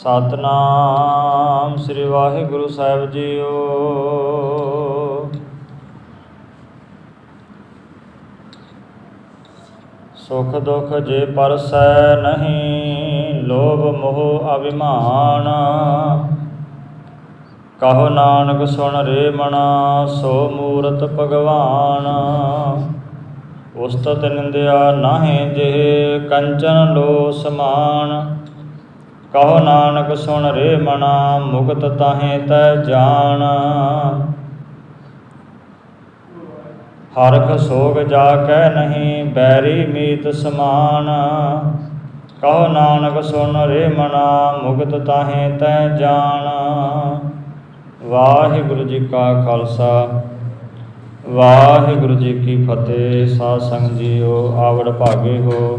ਸਤਨਾਮ ਸ੍ਰੀ ਵਾਹਿਗੁਰੂ ਸਾਹਿਬ ਜੀਓ। ਸੁਖ ਦੁਖ ਜੇ ਪਰਸੈ ਨਹੀਂ, ਲੋਭ ਮੋਹ ਅਭਿਮਾਨ। ਕਹੋ ਨਾਨਕ ਸੁਣ ਰੇ ਮਣਾ, ਸੋ ਮੂਰਤ ਭਗਵਾਨ। ਉਸਤਤ ਨਿੰਦਿਆ ਨਾਹੀਂ ਜਿਹ, ਕੰਚਨ ਲੋ ਸਮਾਨ ਕਹੋ ਨਾਨਕ ਸੁਣ ਰੇ ਮਨਾ, ਮੁਕਤ ਤਾਹੇ ਤੈ ਜਾਣ। ਹਰਖ ਸੋਗ ਜਾ ਕੈ ਨਹੀਂ, ਬੈਰੀ ਮੀਤ ਸਮਾਨ। ਕਹੋ ਨਾਨਕ ਸੁਣ ਰੇ ਮਨਾ, ਮੁਕਤ ਤਾਹੇ ਤੈ ਜਾਣ। ਵਾਹਿਗੁਰੂ ਜੀ ਕਾ ਖਾਲਸਾ, ਵਾਹਿਗੁਰੂ ਜੀ ਕੀ ਫਤਿਹ। ਸਾਧ ਸੰਗਤ ਜੀਓ, ਆਵੜ ਭਾਗੇ ਹੋ।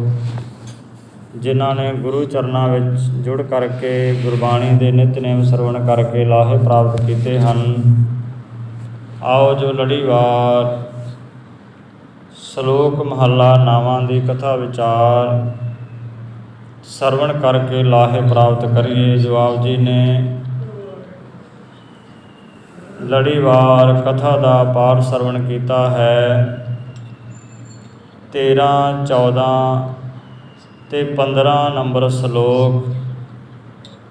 ਜਿਨ੍ਹਾਂ ਨੇ ਗੁਰੂ ਚਰਨਾਂ ਵਿੱਚ ਜੁੜ ਕਰਕੇ ਗੁਰਬਾਣੀ ਦੇ ਨਿਤਨੇਮ ਸਰਵਣ ਕਰਕੇ ਲਾਹੇ ਪ੍ਰਾਪਤ ਕੀਤੇ ਹਨ। ਆਓ ਜੋ ਲੜੀਵਾਰ ਸ਼ਲੋਕ ਮਹੱਲਾ ਨਾਵਾਂ ਦੀ ਕਥਾ ਵਿਚਾਰ ਸਰਵਣ ਕਰਕੇ ਲਾਹੇ ਪ੍ਰਾਪਤ ਕਰੀਏ। ਜਵਾਬ ਜੀ ਨੇ ਲੜੀਵਾਰ ਕਥਾ ਦਾ ਪਾਠ ਸਰਵਣ ਕੀਤਾ ਹੈ। 13 14 ਤੇ 15 ਨੰਬਰ ਸ਼ਲੋਕ,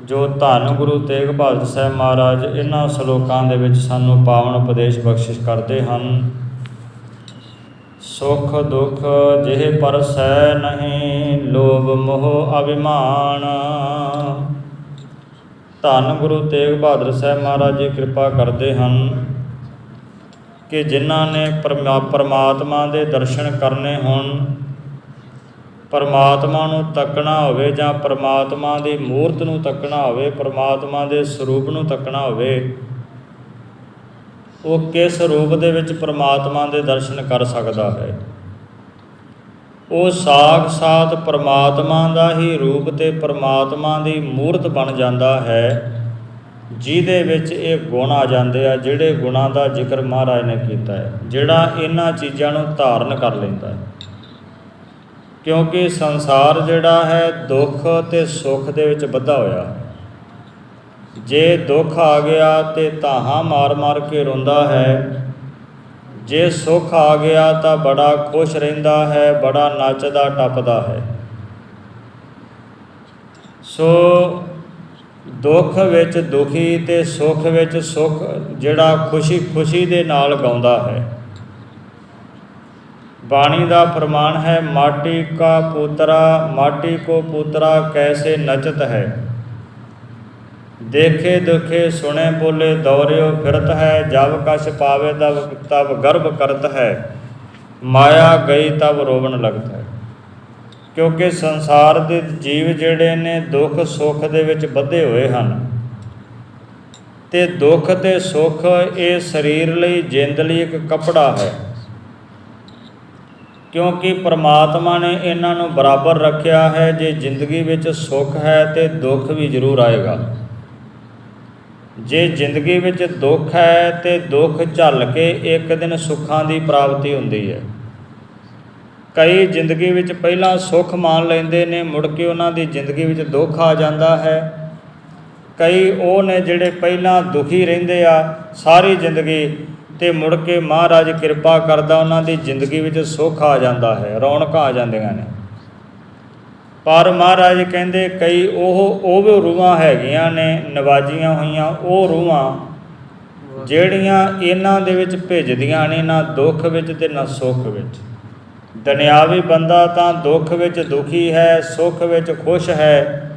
ਜੋ ਧੰਨ ਗੁਰੂ ਤੇਗ ਬਹਾਦਰ ਸਾਹਿਬ ਮਹਾਰਾਜ ਇਹਨਾਂ ਸ਼ਲੋਕਾਂ ਦੇ ਵਿੱਚ ਸਾਨੂੰ ਪਾਵਨ ਉਪਦੇਸ਼ ਬਖਸ਼ਿਸ਼ ਕਰਦੇ ਹਨ। ਸੁਖ ਦੁਖ ਜਿਹ ਪਰਸੈ ਨਹੀਂ, ਲੋਭ ਮੋਹ ਅਭਿਮਾਨ। ਧੰਨ ਗੁਰੂ ਤੇਗ ਬਹਾਦਰ ਸਾਹਿਬ ਮਹਾਰਾਜ ਜੀ ਕਿਰਪਾ ਕਰਦੇ ਹਨ ਕਿ ਜਿਨ੍ਹਾਂ ਨੇ ਪਰਮਾ- ਪਰਮਾਤਮਾ ਦੇ ਦਰਸ਼ਨ ਕਰਨੇ ਹੋਣ ਪਰਮਾਤਮਾ ਨੂੰ ਤੱਕਣਾ ਹੋਵੇ ਜਾਂ ਪਰਮਾਤਮਾ ਦੀ ਮੂਰਤ ਨੂੰ ਤੱਕਣਾ ਹੋਵੇ, ਪਰਮਾਤਮਾ ਦੇ ਸਰੂਪ ਨੂੰ ਤੱਕਣਾ ਹੋਵੇ, ਉਹ ਕਿਸ ਰੂਪ ਦੇ ਵਿੱਚ ਪਰਮਾਤਮਾ ਦੇ ਦਰਸ਼ਨ ਕਰ ਸਕਦਾ ਹੈ? ਉਹ ਸਾਖਸਾਤ ਪਰਮਾਤਮਾ ਦਾ ਹੀ ਰੂਪ ਤੇ ਪਰਮਾਤਮਾ ਦੀ ਮੂਰਤ ਬਣ ਜਾਂਦਾ ਹੈ, ਜਿਹਦੇ ਵਿੱਚ ਇਹ ਗੁਣ ਆ ਜਾਂਦੇ ਆ, ਜਿਹੜੇ ਗੁਣਾਂ ਦਾ ਜ਼ਿਕਰ ਮਹਾਰਾਜ ਨੇ ਕੀਤਾ ਹੈ, ਜਿਹੜਾ ਇਹਨਾਂ ਚੀਜ਼ਾਂ ਨੂੰ ਧਾਰਨ ਕਰ ਲੈਂਦਾ ਹੈ। ਕਿਉਂਕਿ ਸੰਸਾਰ ਜਿਹੜਾ ਹੈ ਦੁੱਖ ਤੇ ਸੁੱਖ ਦੇ ਵਿੱਚ ਬੱਧਾ ਹੋਇਆ। ਜੇ ਦੁੱਖ ਆ ਗਿਆ ਤੇ ਤਾਹਾਂ ਮਾਰ-ਮਾਰ ਕੇ ਰੋਂਦਾ ਹੈ। ਜੇ ਸੁੱਖ ਆ ਗਿਆ ਤਾਂ ਬੜਾ ਖੁਸ਼ ਰਹਿੰਦਾ ਹੈ, ਬੜਾ ਨੱਚਦਾ ਟੱਪਦਾ ਹੈ। ਸੋ ਦੁੱਖ ਵਿੱਚ ਦੁਖੀ ਤੇ ਸੁੱਖ ਵਿੱਚ ਸੁੱਖ ਜਿਹੜਾ ਖੁਸ਼ੀ ਖੁਸ਼ੀ ਦੇ ਨਾਲ ਗਾਉਂਦਾ ਹੈ। ਬਾਣੀ ਦਾ ਫਰਮਾਨ ਹੈ, ਮਾਟੀ ਕਾ ਪੁੱਤਰਾ, ਮਾਟੀ ਕੋ ਪੁੱਤਰਾ ਕੈਸੇ ਨਚਤ ਹੈ? ਦੇਖੇ ਦੁਖੇ ਸੁਣੇ ਬੋਲੇ ਦੌਰਿਓ ਫਿਰਤ ਹੈ, ਜਬ ਕਛ ਪਾਵੇ ਤਬ ਤਬ ਗਰਭ ਕਰਤ ਹੈ। ਮਾਇਆ ਗਈ ਤਬ ਰੋਵਣ ਲਗਤ ਹੈ। ਕਿਉਂਕਿ ਸੰਸਾਰ ਦੇ ਜੀਵ ਜਿਹੜੇ ਨੇ ਦੁੱਖ ਸੁੱਖ ਦੇ ਵਿੱਚ ਬੱਧੇ ਹੋਏ ਹਨ। ਤੇ ਦੁੱਖ ਤੇ ਸੁੱਖ ਇਹ ਸਰੀਰ ਲਈ ਜਿੰਦ ਲਈ ਇੱਕ ਕਪੜਾ ਹੈ। ਕਿਉਂਕਿ ਪ੍ਰਮਾਤਮਾ ਨੇ ਇਹਨਾਂ ਨੂੰ ਬਰਾਬਰ ਰੱਖਿਆ ਹੈ, ਜੇ ਜ਼ਿੰਦਗੀ ਵਿੱਚ ਸੁੱਖ ਹੈ ਤੇ ਦੁੱਖ ਵੀ ਜ਼ਰੂਰ ਆਏਗਾ। ਜੇ ਜ਼ਿੰਦਗੀ ਵਿੱਚ ਦੁੱਖ ਹੈ ਤੇ ਦੁੱਖ ਝੱਲ ਕੇ ਇੱਕ ਦਿਨ ਸੁੱਖਾਂ ਦੀ ਪ੍ਰਾਪਤੀ ਹੁੰਦੀ ਹੈ। ਕਈ ਜ਼ਿੰਦਗੀ ਵਿੱਚ ਪਹਿਲਾਂ ਸੁੱਖ ਮਾਣ ਲੈਂਦੇ ਨੇ, ਮੁੜ ਕੇ ਉਹਨਾਂ ਦੀ ਜ਼ਿੰਦਗੀ ਵਿੱਚ ਦੁੱਖ ਆ ਜਾਂਦਾ ਹੈ। ਕਈ ਉਹ ਨੇ ਜਿਹੜੇ ਪਹਿਲਾਂ ਦੁਖੀ ਰਹਿੰਦੇ ਆ, ਸਾਰੀ ਜ਼ਿੰਦਗੀ ਤੇ ਮੁੜ ਕੇ ਮਹਾਰਾਜ ਕਿਰਪਾ ਕਰਦਾ ਉਹਨਾਂ ਦੀ ਜ਼ਿੰਦਗੀ ਵਿੱਚ ਸੁੱਖ ਆ ਜਾਂਦਾ ਹੈ, ਰੌਣਕਾਂ ਆ ਜਾਂਦੀਆਂ ਨੇ। ਪਰ ਮਹਾਰਾਜ ਕਹਿੰਦੇ ਕਈ ਉਹ ਉਹ ਵੀ ਰੂਹਾਂ ਹੈਗੀਆਂ ਨੇ, ਨਵਾਜੀਆਂ ਹੋਈਆਂ, ਉਹ ਰੂਹਾਂ ਜਿਹੜੀਆਂ ਇਹਨਾਂ ਦੇ ਵਿੱਚ ਭਿੱਜਦੀਆਂ ਨੇ, ਨਾ ਦੁੱਖ ਵਿੱਚ ਤੇ ਨਾ ਸੁੱਖ ਵਿੱਚ। ਦੁਨਿਆਵੀ ਬੰਦਾ ਤਾਂ ਦੁੱਖ ਵਿੱਚ ਦੁਖੀ ਹੈ, ਸੁੱਖ ਵਿੱਚ ਖੁਸ਼ ਹੈ,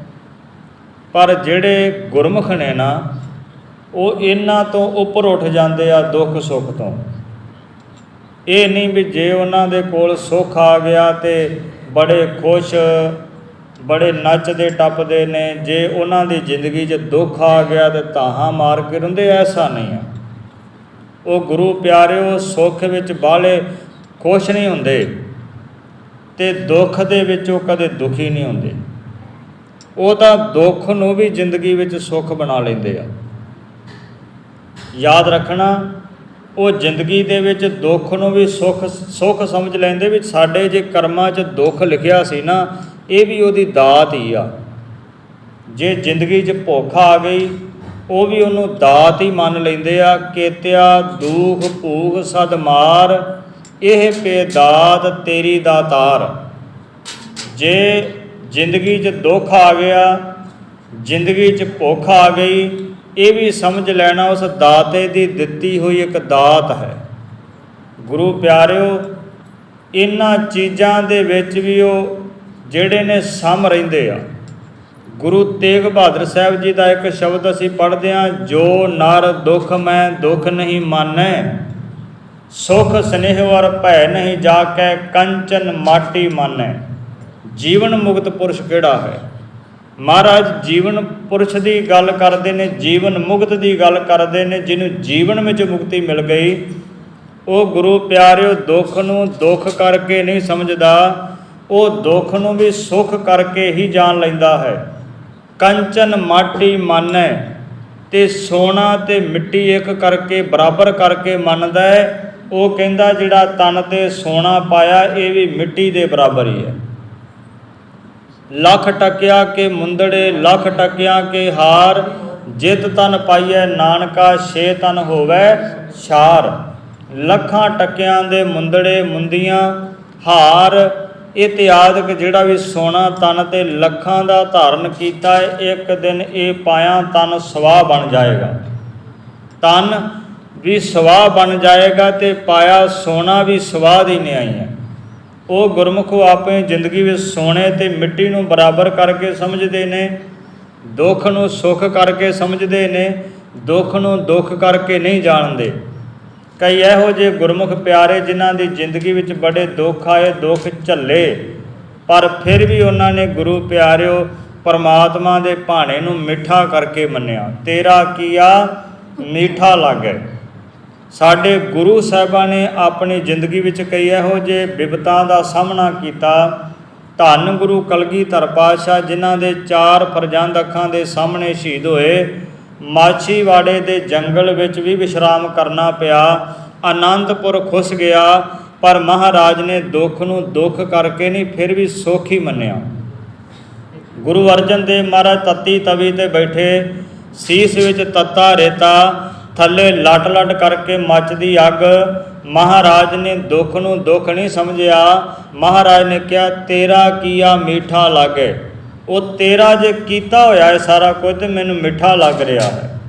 ਪਰ ਜਿਹੜੇ ਗੁਰਮੁਖ ਨੇ ਨਾ ਉਹ ਇਹਨਾਂ ਤੋਂ ਉੱਪਰ ਉੱਠ ਜਾਂਦੇ ਆ ਦੁੱਖ ਸੁੱਖ ਤੋਂ। ਇਹ ਨਹੀਂ ਵੀ ਜੇ ਉਹਨਾਂ ਦੇ ਕੋਲ ਸੁੱਖ ਆ ਗਿਆ ਤੇ ਬੜੇ ਖੁਸ਼, ਬੜੇ ਨੱਚਦੇ ਟੱਪਦੇ ਨੇ, ਜੇ ਉਹਨਾਂ ਦੀ ਜ਼ਿੰਦਗੀ 'ਚ ਦੁੱਖ ਆ ਗਿਆ ਤੇ ਤਾਹਾਂ ਮਾਰ ਕੇ ਰੋਂਦੇ ਐਸਾ ਨਹੀਂ ਆ। ਉਹ ਗੁਰੂ ਪਿਆਰਿਓ, ਸੁੱਖ ਵਿੱਚ ਬਾਲੇ ਖੁਸ਼ ਨਹੀਂ ਹੁੰਦੇ ਤੇ ਦੁੱਖ ਦੇ ਵਿੱਚ ਉਹ ਕਦੇ ਦੁਖੀ ਨਹੀਂ ਹੁੰਦੇ। ਉਹ ਤਾਂ ਦੁੱਖ ਨੂੰ ਵੀ ਜ਼ਿੰਦਗੀ ਵਿੱਚ ਸੁੱਖ ਬਣਾ ਲੈਂਦੇ ਆ। ਯਾਦ ਰੱਖਣਾ, ਉਹ ਜ਼ਿੰਦਗੀ ਦੇ ਵਿੱਚ ਦੁੱਖ ਨੂੰ ਵੀ ਸੁੱਖ ਸੁੱਖ ਸਮਝ ਲੈਂਦੇ ਵੀ ਸਾਡੇ ਜੇ ਕਰਮਾਂ 'ਚ ਦੁੱਖ ਲਿਖਿਆ ਸੀ ਨਾ, ਇਹ ਵੀ ਉਹਦੀ ਦਾਤ ਹੀ ਆ। ਜੇ ਜ਼ਿੰਦਗੀ 'ਚ ਭੁੱਖ ਆ ਗਈ, ਉਹ ਵੀ ਉਹਨੂੰ ਦਾਤ ਹੀ ਮੰਨ ਲੈਂਦੇ ਆ, ਕੇਤਿਆ, ਦੁਖ, ਭੂਖ, ਸਦ ਮਾਰ, ਇਹ ਪੇ ਦਾਤ ਤੇਰੀ ਦਾਤਾਰ ਜੇ ਜ਼ਿੰਦਗੀ 'ਚ ਦੁੱਖ ਆ ਗਿਆ, ਜ਼ਿੰਦਗੀ 'ਚ ਭੁੱਖ ਆ ਗਈ ਇਹ ਵੀ ਸਮਝ ਲੈਣਾ ਉਸ ਦਾਤੇ ਦੀ ਦਿੱਤੀ ਹੋਈ ਇੱਕ ਦਾਤ ਹੈ। ਗੁਰੂ ਪਿਆਰਿਓ ਇਹਨਾਂ ਚੀਜ਼ਾਂ ਦੇ ਵਿੱਚ ਵੀ ਉਹ ਜਿਹੜੇ ਨੇ ਸਮ ਰਹਿੰਦੇ ਆ। ਗੁਰੂ ਤੇਗ ਬਹਾਦਰ ਸਾਹਿਬ ਜੀ ਦਾ ਇੱਕ ਸ਼ਬਦ ਅਸੀਂ ਪੜ੍ਹਦੇ ਹਾਂ, ਜੋ ਨਰ ਦੁਖ ਮੈਂ ਦੁਖ ਨਹੀਂ ਮਾਨੈ, ਸੁਖ ਸਨੇਹ ਵਰ ਭੈ ਨਹੀਂ ਜਾ ਕੈ ਕੰਚਨ ਮਾਟੀ ਮਾਨੈ। ਜੀਵਨ ਮੁਕਤ ਪੁਰਸ਼ ਕਿਹੜਾ ਹੈ? ਮਹਾਰਾਜ ਜੀਵਨ ਪੁਰਸ਼ ਦੀ ਗੱਲ ਕਰਦੇ ਨੇ, ਜੀਵਨ ਮੁਕਤ ਦੀ ਗੱਲ ਕਰਦੇ ਨੇ, ਜਿਹਨੂੰ ਜੀਵਨ ਵਿੱਚ ਮੁਕਤੀ ਮਿਲ ਗਈ, ਉਹ ਗੁਰੂ ਪਿਆਰਿਓ ਦੁੱਖ ਨੂੰ ਦੁੱਖ ਕਰਕੇ ਨਹੀਂ ਸਮਝਦਾ, ਉਹ ਦੁੱਖ ਨੂੰ ਵੀ ਸੁੱਖ ਕਰਕੇ ਹੀ ਜਾਣ ਲੈਂਦਾ ਹੈ। ਕੰਚਨ ਮਾਟੀ ਮੰਨੈ, ਤੇ ਸੋਨਾ ਤੇ ਮਿੱਟੀ ਇੱਕ ਕਰਕੇ, ਬਰਾਬਰ ਕਰਕੇ ਮੰਨਦਾ ਹੈ। ਉਹ ਕਹਿੰਦਾ, ਜਿਹੜਾ ਤਨ ਤੇ ਸੋਨਾ ਪਾਇਆ, ਇਹ ਵੀ ਮਿੱਟੀ ਦੇ ਬਰਾਬਰ ਹੀ ਹੈ। ਲੱਖ ਟਕਿਆ ਕੇ ਮੁੰਦੜੇ ਲੱਖ ਟਕਿਆ ਕੇ ਹਾਰ ਜਿਤ ਤਨ ਪਾਈਐ ਨਾਨਕਾ ਛੇ ਤਨ ਹੋਵੇ ਛਾਰ। ਲੱਖਾਂ ਟਕਿਆਂ ਦੇ ਮੁੰਦੜੇ ਮੁੰਦੀਆਂ ਹਾਰ ਇਤਿਆਦਿਕ ਜਿਹੜਾ ਵੀ ਸੋਨਾ ਤਨ ਤੇ ਲੱਖਾਂ ਦਾ ਧਾਰਨ ਕੀਤਾ ਹੈ, ਇੱਕ ਦਿਨ ਇਹ ਪਾਇਆ ਤਨ ਸਵਾਹ ਬਣ ਜਾਏਗਾ। ਤਨ ਵੀ ਸਵਾਹ ਬਣ ਜਾਏਗਾ ਤੇ ਪਾਇਆ ਸੋਨਾ ਵੀ ਸਵਾਹ ਦੀ ਨਿਆਈ ਹੈ। ਉਹ ਗੁਰਮੁਖ ਆਪਣੀ ਜ਼ਿੰਦਗੀ ਵਿੱਚ ਸੋਨੇ ਤੇ ਮਿੱਟੀ ਨੂੰ ਬਰਾਬਰ ਕਰਕੇ ਸਮਝਦੇ ਨੇ, ਦੁੱਖ ਨੂੰ ਸੁੱਖ ਕਰਕੇ ਸਮਝਦੇ ਨੇ, ਦੁੱਖ ਨੂੰ ਦੁੱਖ ਕਰਕੇ ਨਹੀਂ ਜਾਣਦੇ। ਕਈ ਇਹੋ ਜਿਹੇ ਗੁਰਮੁਖ ਪਿਆਰੇ ਜਿਨ੍ਹਾਂ ਦੀ ਜ਼ਿੰਦਗੀ ਵਿੱਚ ਬੜੇ ਦੁੱਖ ਆਏ, ਦੁੱਖ ਝੱਲੇ। ਪਰ ਫਿਰ ਵੀ ਉਹਨਾਂ ਨੇ ਗੁਰੂ ਪਿਆਰਿਓ, ਪਰਮਾਤਮਾ ਦੇ ਭਾਣੇ ਨੂੰ ਮਿੱਠਾ ਕਰਕੇ ਮੰਨਿਆ। ਤੇਰਾ ਕੀਆ ਮਿੱਠਾ ਲੱਗੇ। ਸਾਡੇ ਗੁਰੂ ਸਾਹਿਬਾਂ ਨੇ ਆਪਣੀ ਜ਼ਿੰਦਗੀ ਵਿੱਚ ਕਈ ਇਹੋ ਜਿਹੇ ਬਿਪਤਾਂ ਦਾ ਸਾਹਮਣਾ ਕੀਤਾ। ਧੰਨ ਗੁਰੂ ਕਲਗੀਧਰ ਪਾਤਸ਼ਾਹ, ਜਿਨ੍ਹਾਂ ਦੇ ਚਾਰ ਫਰਜ਼ੰਦ ਅੱਖਾਂ ਦੇ ਸਾਹਮਣੇ ਸ਼ਹੀਦ ਹੋਏ। ਮਾਛੀਵਾੜੇ ਦੇ ਜੰਗਲ ਵਿੱਚ ਵੀ ਵਿਸ਼ਰਾਮ ਕਰਨਾ ਪਿਆ। ਆਨੰਦਪੁਰ ਖੁੱਸ ਗਿਆ, ਪਰ ਮਹਾਰਾਜ ਨੇ ਦੁੱਖ ਨੂੰ ਦੁੱਖ ਕਰਕੇ ਨਹੀਂ, ਫਿਰ ਵੀ ਸੁੱਖ ਹੀ ਮੰਨਿਆ। ਗੁਰੂ ਅਰਜਨ ਦੇਵ ਮਹਾਰਾਜ ਤੱਤੀ ਤਵੀ ਤੇ ਬੈਠੇ, ਸੀਸ ਵਿੱਚ ਤੱਤਾ ਰੇਤਾ। ਥੱਲੇ ਲਟ ਲਟ ਕਰਕੇ ਮੱਚਦੀ ਅੱਗ। ਮਹਾਰਾਜ ਨੇ ਦੁੱਖ ਨੂੰ ਦੁੱਖ ਨਹੀਂ ਸਮਝਿਆ। ਮਹਾਰਾਜ ਨੇ ਕਿਹਾ, ਤੇਰਾ ਕੀਆ ਮੀਠਾ ਲਾਗੇ? ਉਹ ਤੇਰਾ ਜੇ ਕੀਤਾ ਹੋਇਆ ਹੈ ਸਾਰਾ ਕੁਝ ਤੇ ਮੈਨੂੰ ਮਿੱਠਾ ਲੱਗ ਰਿਹਾ ਹੈ।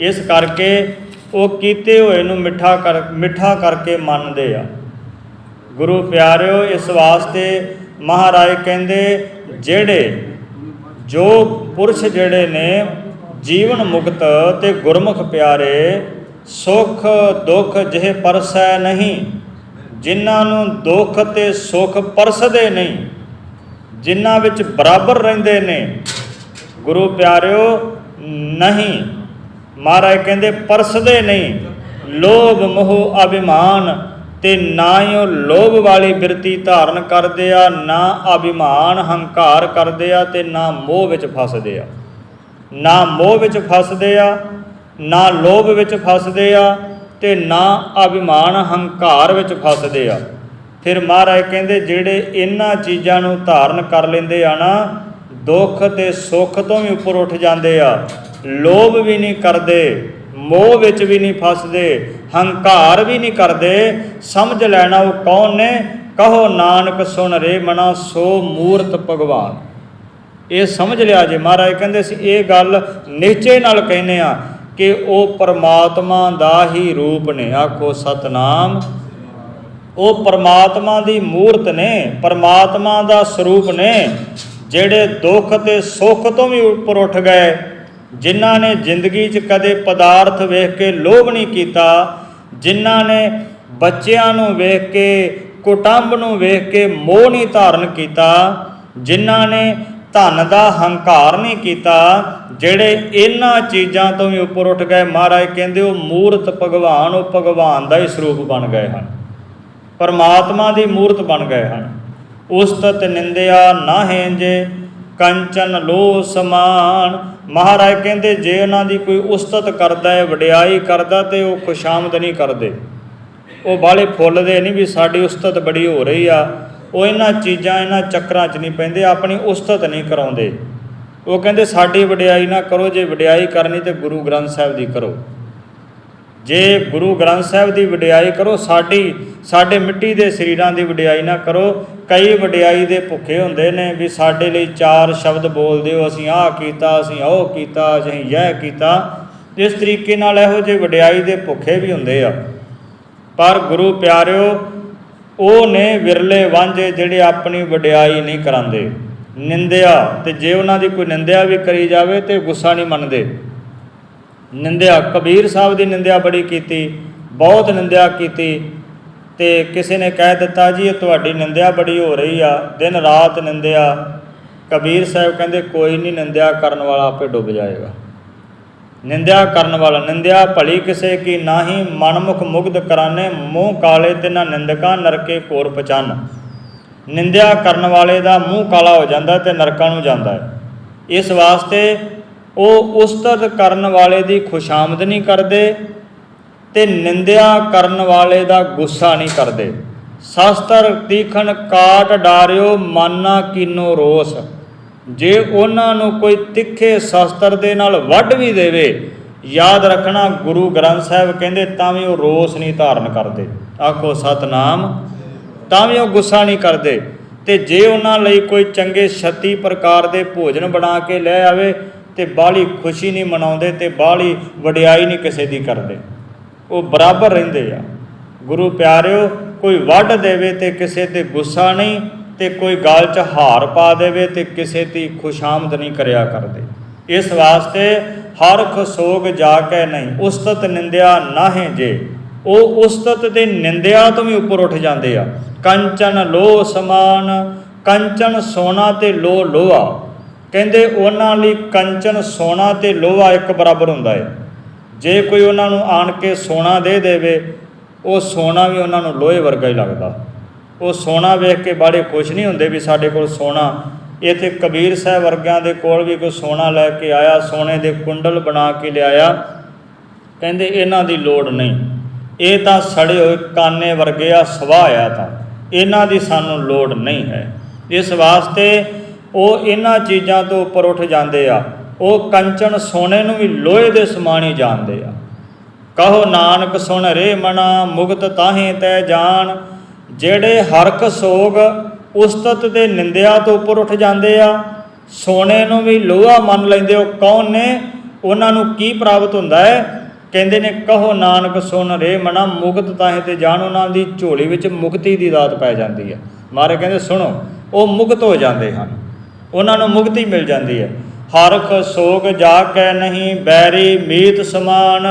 ਇਸ ਕਰਕੇ ਉਹ ਕੀਤੇ ਹੋਏ ਨੂੰ ਮਿੱਠਾ ਕਰ, ਮਿੱਠਾ ਕਰਕੇ ਮੰਨਦੇ ਆ। ਗੁਰੂ ਪਿਆਰਿਓ, ਇਸ ਵਾਸਤੇ ਮਹਾਰਾਜ ਕਹਿੰਦੇ, ਜਿਹੜੇ, ਜੋ ਪੁਰਸ਼ ਜਿਹੜੇ ਨੇ ਜੀਵਨ ਮੁਕਤ ਤੇ ਗੁਰਮੁਖ ਪਿਆਰੇ, ਸੁਖ ਦੁੱਖ ਜਿਹੇ ਪਰਸੈ ਨਹੀਂ, ਜਿਨ੍ਹਾਂ ਨੂੰ ਦੁੱਖ ਤੇ ਸੁਖ ਪਰਸਦੇ ਨਹੀਂ, ਜਿਨ੍ਹਾਂ ਵਿੱਚ ਬਰਾਬਰ ਰਹਿੰਦੇ ਨੇ, ਗੁਰੂ ਪਿਆਰਿਓ, ਨਹੀਂ। ਮਹਾਰਾਜ ਕਹਿੰਦੇ, ਪਰਸਦੇ ਨਹੀਂ। ਲੋਭ ਮੋਹ ਅਭਿਮਾਨ ਤੇ ਨਾ ਹੀ ਉਹ ਲੋਭ ਵਾਲੀ ਬਿਰਤੀ ਧਾਰਨ ਕਰਦੇ ਆ, ਨਾ ਅਭਿਮਾਨ, ਹੰਕਾਰ ਕਰਦੇ ਆ ਤੇ ਨਾ ਮੋਹ ਵਿੱਚ ਫਸਦੇ ਆ। ਨਾ ਮੋਹ ਵਿੱਚ ਫਸਦੇ ਆ, ਨਾ ਲੋਭ ਵਿੱਚ ਫਸਦੇ ਆ ਤੇ ਨਾ ਅਭਿਮਾਨ ਹੰਕਾਰ ਵਿੱਚ ਫਸਦੇ ਆ। ਫਿਰ ਮਹਾਰਾਜ ਕਹਿੰਦੇ, ਜਿਹੜੇ ਇਹਨਾਂ ਚੀਜ਼ਾਂ ਨੂੰ ਧਾਰਨ ਕਰ ਲੈਂਦੇ ਆ ਨਾ, ਦੁੱਖ ਤੇ ਸੁੱਖ ਤੋਂ ਵੀ ਉੱਪਰ ਉੱਠ ਜਾਂਦੇ ਆ। ਲੋਭ ਵੀ ਨਹੀਂ ਕਰਦੇ, ਮੋਹ ਵਿੱਚ ਵੀ ਨਹੀਂ ਫਸਦੇ, ਹੰਕਾਰ ਵੀ ਨਹੀਂ ਕਰਦੇ। ਸਮਝ ਲੈਣਾ ਉਹ ਕੌਣ ਨੇ? ਕਹੋ, ਨਾਨਕ ਸੁਣ ਰੇ ਮਨਾ ਸੋ ਮੂਰਤ ਭਗਵਾਨ। ਇਹ ਸਮਝ ਲਿਆ ਜੇ ਮਹਾਰਾਜ, ਕਹਿੰਦੇ ਸੀ, ਇਹ ਗੱਲ ਨਿਸ਼ਚੇ ਨਾਲ ਕਹਿੰਦੇ ਆ ਕਿ ਉਹ ਪਰਮਾਤਮਾ ਦਾ ਹੀ ਰੂਪ ਨੇ। ਆਖੋ, ਸਤਨਾਮ। ਉਹ ਪਰਮਾਤਮਾ ਦੀ ਮੂਰਤ ਨੇ, ਪਰਮਾਤਮਾ ਦਾ ਸਰੂਪ ਨੇ, ਜਿਹੜੇ ਦੁੱਖ ਤੇ ਸੁੱਖ ਤੋਂ ਵੀ ਉੱਪਰ ਉੱਠ ਗਏ, ਜਿਨ੍ਹਾਂ ਨੇ ਜ਼ਿੰਦਗੀ 'ਚ ਕਦੇ ਪਦਾਰਥ ਵੇਖ ਕੇ ਲੋਭ ਨਹੀਂ ਕੀਤਾ, ਜਿਨ੍ਹਾਂ ਨੇ ਬੱਚਿਆਂ ਨੂੰ ਵੇਖ ਕੇ, ਕੁਟੰਬ ਨੂੰ ਵੇਖ ਕੇ ਮੋਹ ਨਹੀਂ ਧਾਰਨ ਕੀਤਾ, ਜਿਨ੍ਹਾਂ ਨੇ ਧਨ ਦਾ ਹੰਕਾਰ ਨਹੀਂ ਕੀਤਾ, ਜਿਹੜੇ ਇਹਨਾਂ ਚੀਜ਼ਾਂ ਤੋਂ ਵੀ ਉੱਪਰ ਉੱਠ ਗਏ, ਮਹਾਰਾਜ ਕਹਿੰਦੇ ਉਹ ਮੂਰਤ ਭਗਵਾਨ, ਉਹ ਭਗਵਾਨ ਦਾ ਹੀ ਸਰੂਪ ਬਣ ਗਏ ਹਨ। ਪਰਮਾਤਮਾ ਦੀ ਮੂਰਤ ਬਣ ਗਏ ਹਨ। ਉਸਤਤ ਨਿੰਦਿਆ ਨਾ ਹੈਂਜੇ, ਕੰਚਨ ਲੋ ਸਮਾਨ। ਮਹਾਰਾਜ ਕਹਿੰਦੇ ਜੇ ਉਹਨਾਂ ਦੀ ਕੋਈ ਉਸਤਤ ਕਰਦਾ ਹੈ, ਵਡਿਆਈ ਕਰਦਾ ਤੇ ਉਹ ਖੁਸ਼ਾਮਦ ਨਹੀਂ ਕਰਦੇ। ਉਹ ਬਾਲੇ ਫੁੱਲਦੇ ਨਹੀਂ ਵੀ ਸਾਡੀ ਉਸਤਤ ਬੜੀ ਹੋ ਰਹੀ ਆ। ਉਹ ਇਹਨਾਂ ਚੀਜ਼ਾਂ, ਇਹਨਾਂ ਚੱਕਰਾਂ 'ਚ ਨਹੀਂ ਪੈਂਦੇ, ਆਪਣੀ ਉਸਤਤ ਨਹੀਂ ਕਰਾਉਂਦੇ। ਉਹ ਕਹਿੰਦੇ, ਸਾਡੀ ਵਡਿਆਈ ਨਾ ਕਰੋ, ਜੇ ਵਡਿਆਈ ਕਰਨੀ ਤੇ ਗੁਰੂ ਗ੍ਰੰਥ ਸਾਹਿਬ ਦੀ ਕਰੋ। ਜੇ ਗੁਰੂ ਗ੍ਰੰਥ ਸਾਹਿਬ ਦੀ ਵਡਿਆਈ ਕਰੋ, ਸਾਡੀ, ਸਾਡੇ ਮਿੱਟੀ ਦੇ ਸਰੀਰਾਂ ਦੀ ਵਡਿਆਈ ਨਾ ਕਰੋ, ਕਈ ਵਡਿਆਈ ਦੇ ਭੁੱਖੇ ਹੁੰਦੇ ਨੇ ਵੀ ਸਾਡੇ ਲਈ ਚਾਰ ਸ਼ਬਦ ਬੋਲਦੇ ਹੋ ਅਸੀਂ ਆਹ ਕੀਤਾ, ਅਸੀਂ ਉਹ ਕੀਤਾ, ਅਸੀਂ ਇਹ ਕੀਤਾ। ਇਸ ਤਰੀਕੇ ਨਾਲ ਇਹੋ ਜਿਹੇ ਵਡਿਆਈ ਦੇ ਭੁੱਖੇ ਵੀ ਹੁੰਦੇ ਆ। ਪਰ ਗੁਰੂ ਪਿਆਰਿਓ ਉਹ ਨੇ ਵਿਰਲੇ ਵਾਂਝੇ ਜਿਹੜੇ ਆਪਣੀ ਵਡਿਆਈ ਨਹੀਂ ਕਰਾਂਦੇ। ਨਿੰਦਿਆ, ਤੇ ਜੇ ਉਹਨਾਂ ਦੀ ਕੋਈ ਨਿੰਦਿਆ ਵੀ ਕਰੀ ਜਾਵੇ ਤੇ ਗੁੱਸਾ ਨਹੀਂ ਮੰਨਦੇ। ਨਿੰਦਿਆ, ਕਬੀਰ ਸਾਹਿਬ ਦੀ ਨਿੰਦਿਆ ਬੜੀ ਕੀਤੀ, ਬਹੁਤ ਨਿੰਦਿਆ ਕੀਤੀ, ਤੇ ਕਿਸੇ ਨੇ ਕਹਿ ਦਿੱਤਾ, ਜੀ, ਇਹ ਤੁਹਾਡੀ ਨਿੰਦਿਆ ਬੜੀ ਹੋ ਰਹੀ ਆ, ਦਿਨ ਰਾਤ ਨਿੰਦਿਆ। ਕਬੀਰ ਸਾਹਿਬ ਕਹਿੰਦੇ, ਕੋਈ ਨਹੀਂ, ਨਿੰਦਿਆ ਕਰਨ ਵਾਲਾ ਆਪੇ ਡੁੱਬ ਜਾਏਗਾ। ਨਿੰਦਿਆ ਕਰਨ ਵਾਲਾ, ਨਿੰਦਿਆ ਭਲੀ ਕਿਸੇ ਕੀ ਨਾਹੀ, ਮਨਮੁਖ ਮੁਗਧ ਕਰਾਨੇ, ਮੂੰਹ ਕਾਲੇ ਤੇ ਨਾ ਨਿੰਦਕਾਂ, ਨਰਕੇ ਕੋਰ ਪਚਨ। ਨਿੰਦਿਆ ਕਰਨ ਵਾਲੇ ਦਾ ਮੂੰਹ ਕਾਲਾ ਹੋ ਜਾਂਦਾ ਤੇ ਨਰਕਾਂ ਨੂੰ ਜਾਂਦਾ ਹੈ। ਇਸ ਵਾਸਤੇ ਉਹ ਉਸਤਤ ਕਰਨ ਵਾਲੇ ਦੀ ਖੁਸ਼ਾਮਦ ਨਹੀਂ ਕਰਦੇ ਤੇ ਨਿੰਦਿਆ ਕਰਨ ਵਾਲੇ ਦਾ ਗੁੱਸਾ ਨਹੀਂ ਕਰਦੇ। ਸ਼ਾਸਤਰ ਤੀਖਣ ਕਾਟ ਡਾਰਿਓ, ਮਾਨਾ ਕੀਨੋ ਰੋਸ। ਜੇ ਉਹਨਾਂ ਨੂੰ ਕੋਈ ਤਿੱਖੇ ਸ਼ਸਤਰ ਦੇ ਨਾਲ ਵੱਢ ਵੀ ਦੇਵੇ, ਯਾਦ ਰੱਖਣਾ ਗੁਰੂ ਗ੍ਰੰਥ ਸਾਹਿਬ ਕਹਿੰਦੇ, ਤਾਂ ਵੀ ਉਹ ਰੋਸ ਨਹੀਂ ਧਾਰਨ ਕਰਦੇ। ਆਖੋ, ਸਤਨਾਮ, ਤਾਂ ਵੀ ਉਹ ਗੁੱਸਾ ਨਹੀਂ ਕਰਦੇ। ਤੇ ਜੇ ਉਹਨਾਂ ਲਈ ਕੋਈ ਚੰਗੇ 36 ਪ੍ਰਕਾਰ ਦੇ ਭੋਜਨ ਬਣਾ ਕੇ ਲੈ ਆਵੇ, ਤੇ ਬਾਹਲੀ ਖੁਸ਼ੀ ਨਹੀਂ ਮਨਾਉਂਦੇ ਤੇ ਬਾਹਲੀ ਵਡਿਆਈ ਨਹੀਂ ਕਿਸੇ ਦੀ ਕਰਦੇ। ਉਹ ਬਰਾਬਰ ਰਹਿੰਦੇ ਆ। ਗੁਰੂ ਪਿਆਰਿਓ, ਕੋਈ ਵੱਢ ਦੇਵੇ ਤੇ ਕਿਸੇ ਤੇ ਗੁੱਸਾ ਨਹੀਂ ਤੇ ਕੋਈ ਗਾਲ 'ਚ ਹਾਰ ਪਾ ਦੇਵੇ ਤੇ ਕਿਸੇ ਦੀ ਖੁਸ਼ਾਮਦ ਨਹੀਂ ਕਰਿਆ ਕਰਦੇ ਇਸ ਵਾਸਤੇ ਹਰ ਖਸੋਗ ਜਾ ਕੇ ਨਹੀਂ, ਉਸਤਤ ਨਿੰਦਿਆ ਨਾਹੇ ਜੇ। ਉਹ ਉਸਤਤ ਦੇ ਨਿੰਦਿਆ ਤੋਂ ਵੀ ਉੱਪਰ ਉੱਠ ਜਾਂਦੇ ਆ। ਕੰਚਨ ਲੋਹ ਸਮਾਨ, ਕੰਚਨ ਸੋਨਾ ਤੇ ਲੋ ਲੋਹਾ। ਕਹਿੰਦੇ ਉਹਨਾਂ ਲਈ ਕੰਚਨ ਸੋਨਾ ਤੇ ਲੋਹਾ ਇੱਕ ਬਰਾਬਰ ਹੁੰਦਾ ਹੈ ਜੇ ਕੋਈ ਉਹਨਾਂ ਨੂੰ ਆਣ ਕੇ ਸੋਨਾ ਦੇ ਦੇਵੇ, ਉਹ ਸੋਨਾ ਵੀ ਉਹਨਾਂ ਨੂੰ ਲੋਹੇ ਵਰਗਾ ਹੀ ਲੱਗਦਾ। ਉਹ ਸੋਨਾ ਵੇਖ ਕੇ ਬਾੜੇ ਖੁਸ਼ ਨਹੀਂ ਹੁੰਦੇ ਵੀ ਸਾਡੇ ਕੋਲ ਸੋਨਾ। ਇੱਥੇ ਕਬੀਰ ਸਾਹਿਬ ਵਰਗਿਆਂ ਦੇ ਕੋਲ ਵੀ ਕੋਈ ਸੋਨਾ ਲੈ ਕੇ ਆਇਆ, ਸੋਨੇ ਦੇ ਕੁੰਡਲ ਬਣਾ ਕੇ ਲਿਆਇਆ। ਕਹਿੰਦੇ ਇਹਨਾਂ ਦੀ ਲੋੜ ਨਹੀਂ। ਇਹ ਤਾਂ ਸੜੇ ਹੋਏ ਕਾਨੇ ਵਰਗੇ ਆ, ਸਵਾਹ ਆ ਤਾਂ। ਇਹਨਾਂ ਦੀ ਸਾਨੂੰ ਲੋੜ ਨਹੀਂ ਹੈ। ਇਸ ਵਾਸਤੇ ਉਹ ਇਹਨਾਂ ਚੀਜ਼ਾਂ ਤੋਂ ਉੱਪਰ ਉੱਠ ਜਾਂਦੇ ਆ। ਉਹ ਕੰਚਨ ਸੋਨੇ ਨੂੰ ਵੀ ਲੋਹੇ ਦੇ ਸਮਾਨ ਹੀ ਜਾਣਦੇ ਆ। ਕਹੋ, ਨਾਨਕ ਸੁਣ ਰੇ ਮਨਾ ਮੁਗਤ ਤਾਹੇ ਤੈ ਜਾਣ। ਜਿਹੜੇ ਹਰਖ ਸੋਗ ਉਸਤਤ ਦੇ ਨਿੰਦਿਆ ਤੋਂ ਉੱਪਰ ਉੱਠ ਜਾਂਦੇ ਆ, ਸੋਨੇ ਨੂੰ ਵੀ ਲੋਹਾ ਮੰਨ ਲੈਂਦੇ ਉਹ ਕੌਣ ਨੇ? ਉਹਨਾਂ ਨੂੰ ਕੀ ਪ੍ਰਾਪਤ ਹੁੰਦਾ ਹੈ? ਕਹਿੰਦੇ ਨੇ, ਕਹੋ ਨਾਨਕ ਸੁਣ ਰੇ ਮਨਾ, ਮੁਕਤ ਤਾਹੇ ਤੇ ਜਾਣ ਉਹਨਾਂ ਦੀ ਝੋਲੀ ਵਿੱਚ ਮੁਕਤੀ ਦੀ ਦਾਤ ਪੈ ਜਾਂਦੀ ਹੈ। ਮਾਰੇ ਕਹਿੰਦੇ, ਸੁਣੋ, ਉਹ ਮੁਕਤ ਹੋ ਜਾਂਦੇ ਹਨ। ਉਹਨਾਂ ਨੂੰ ਮੁਕਤੀ ਮਿਲ ਜਾਂਦੀ ਹੈ। ਹਰਖ ਸੋਗ ਜਾ ਕੈ ਨਹੀਂ ਬੈਰੀ ਮੀਤ ਸਮਾਨ।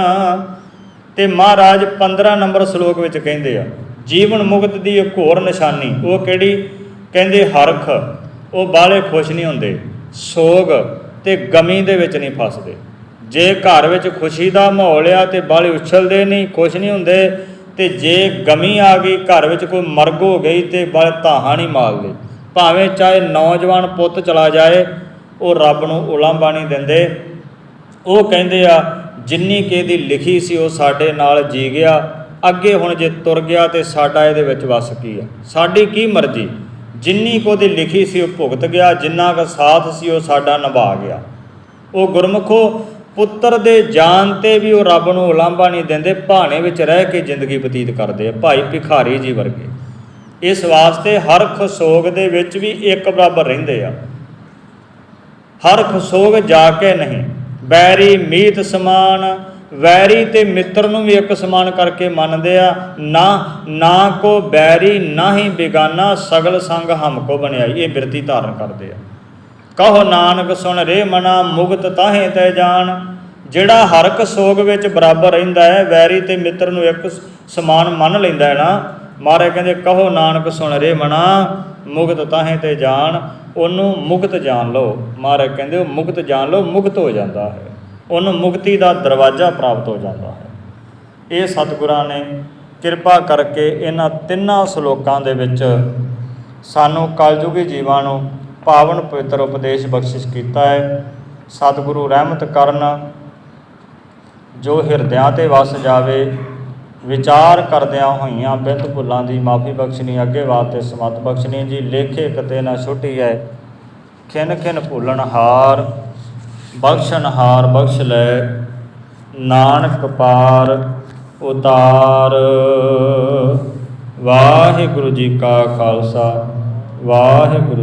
ਤੇ ਮਹਾਰਾਜ 15 ਨੰਬਰ ਸ਼ਲੋਕ ਵਿੱਚ ਕਹਿੰਦੇ ਆ ਜੀਵਨ ਮੁਕਤ ਦੀ ਇੱਕ ਹੋਰ ਨਿਸ਼ਾਨੀ, ਉਹ ਕਿਹੜੀ? ਕਹਿੰਦੇ ਹਰਖ। ਉਹ ਬਾਲੇ ਖੁਸ਼ ਨਹੀਂ ਹੁੰਦੇ, ਸੋਗ ਤੇ ਗਮੀ ਦੇ ਵਿੱਚ ਨਹੀਂ ਫਸਦੇ। ਜੇ ਘਰ ਵਿੱਚ ਖੁਸ਼ੀ ਦਾ ਮਾਹੌਲ ਆ ਤੇ ਬਾਲੇ ਉਛਲਦੇ ਨਹੀਂ, ਖੁਸ਼ ਨਹੀਂ ਹੁੰਦੇ, ਤੇ ਜੇ ਗਮੀ ਆ ਗਈ, ਘਰ ਵਿੱਚ ਕੋਈ ਮਰਗ ਹੋ ਗਈ ਤੇ ਬਾਲੇ ਧਾਹਾਂ ਨਹੀਂ ਮਾਰਦੇ। ਭਾਵੇਂ ਚਾਹੇ ਨੌਜਵਾਨ ਪੁੱਤ ਚਲਾ ਜਾਏ, ਉਹ ਰੱਬ ਨੂੰ ਉਲਾਂਭਾ ਨਹੀਂ ਦਿੰਦੇ। ਉਹ ਕਹਿੰਦੇ ਆ, ਜਿੰਨੀ ਕਿ ਇਹਦੀ ਲਿਖੀ ਸੀ ਉਹ ਸਾਡੇ ਨਾਲ ਜੀ ਗਿਆ। ਅੱਗੇ ਹੁਣ ਜੇ ਤੁਰ ਗਿਆ ਤੇ ਸਾਡਾ ਇਹਦੇ ਵਿੱਚ ਵਸ ਕੀ ਆ? ਸਾਡੀ ਕੀ ਮਰਜ਼ੀ? ਜਿੰਨੀ ਕੋ ਦੀ ਲਿਖੀ ਸੀ ਉਹ ਭੁਗਤ ਗਿਆ, ਜਿੰਨਾ ਕੁ ਸਾਥ ਸੀ ਉਹ ਸਾਡਾ ਨਿਭਾ ਗਿਆ। ਉਹ ਗੁਰਮਖੋ, ਪੁੱਤਰ ਦੇ ਜਾਨ ਤੇ ਵੀ ਉਹ ਰੱਬ ਨੂੰ ਉਲਾਂਭਾ ਨਹੀਂ ਦਿੰਦੇ, ਭਾਣੇ ਵਿੱਚ ਰਹਿ ਕੇ ਜ਼ਿੰਦਗੀ ਬਤੀਤ ਕਰਦੇ ਆ, ਭਾਈ ਭਿਖਾਰੀ ਜੀ ਵਰਗੇ। ਇਸ ਵਾਸਤੇ ਹਰ ਖਸੋਗ ਦੇ ਵਿੱਚ ਵੀ ਇੱਕ ਬਰਾਬਰ ਰਹਿੰਦੇ ਆ। ਹਰ ਖਸੋਗ ਜਾ ਕੇ ਨਹੀਂ। ਬੈਰੀ ਮੀਤ ਸਮਾਨ ਵੈਰੀ ਤੇ ਮਿੱਤਰ ਨੂੰ ਵੀ ਇੱਕ ਸਮਾਨ ਕਰਕੇ ਮੰਨਦੇ ਆ, ਨਾ ਨਾ ਕੋ ਬੈਰੀ, ਨਾ ਹੀ ਬੇਗਾਨਾ, ਸਗਲ ਸੰਗ ਹਮ ਕੋ ਬਣਾਈ ਇਹ ਬਿਰਤੀ ਧਾਰਨ ਕਰਦੇ ਆ। ਕਹੋ ਨਾਨਕ ਸੁਣ ਰੇ ਮਨਾ, ਮੁਗਤ ਤਾਹੇ ਤੈ ਜਾਣ। ਜਿਹੜਾ ਹਰ ਇੱਕ ਸੋਗ ਵਿੱਚ ਬਰਾਬਰ ਰਹਿੰਦਾ ਹੈ, ਵੈਰੀ ਤੇ ਮਿੱਤਰ ਨੂੰ ਇੱਕ ਸਮਾਨ ਮੰਨ ਲੈਂਦਾ ਹੈ ਨਾ। ਮਹਾਰਾਜ ਕਹਿੰਦੇ, ਕਹੋ ਨਾਨਕ ਸੁਣ ਰੇ ਮਨਾ, ਮੁਗਤ ਤਾਹੇ ਤੇ ਜਾਣ। ਉਹਨੂੰ ਮੁਕਤ ਜਾਣ ਲਓ। ਮਹਾਰਾਜ ਕਹਿੰਦੇ, ਉਹ ਮੁਕਤ ਜਾਣ ਲਓ ਮੁਕਤ ਹੋ ਜਾਂਦਾ ਹੈ। ਉਹਨੂੰ ਮੁਕਤੀ ਦਾ ਦਰਵਾਜ਼ਾ ਪ੍ਰਾਪਤ ਹੋ ਜਾਂਦਾ ਹੈ। ਇਹ ਸਤਿਗੁਰਾਂ ਨੇ ਕਿਰਪਾ ਕਰਕੇ ਇਹਨਾਂ ਤਿੰਨਾਂ ਸ਼ਲੋਕਾਂ ਦੇ ਵਿੱਚ ਸਾਨੂੰ ਕਲਯੁਗੀ ਜੀਵਾਂ ਨੂੰ ਪਾਵਨ ਪਵਿੱਤਰ ਉਪਦੇਸ਼ ਬਖਸ਼ਿਸ਼ ਕੀਤਾ ਹੈ। ਸਤਿਗੁਰੂ ਰਹਿਮਤ ਕਰਨ, ਜੋ ਹਿਰਦਿਆਂ ਤੇ ਵਸ ਜਾਵੇ, ਵਿਚਾਰ ਕਰਦਿਆਂ ਹੋਈਆਂ ਬਿੰਦ ਭੁੱਲਾਂ ਦੀ ਮਾਫੀ ਬਖਸ਼ਣੀ, ਅੱਗੇ ਵਾਸਤੇ ਸਮਤ ਬਖਸ਼ਣੀ, ਜੀ ਲੇਖੇ ਕਿਤੇ ਨਾ ਛੁੱਟੀ ਹੈ। ਖਿਨ ਖਿਨ ਭੁੱਲਣ ਹਾਰ ਬਖਸ਼ਣ ਹਾਰ ਬਖਸ਼ ਲੈ ਨਾਨਕ ਪਾਰ ਉਤਾਰ। ਵਾਹਿਗੁਰੂ ਜੀ ਕਾ ਖਾਲਸਾ ਵਾਹਿਗੁਰੂ ਜੀ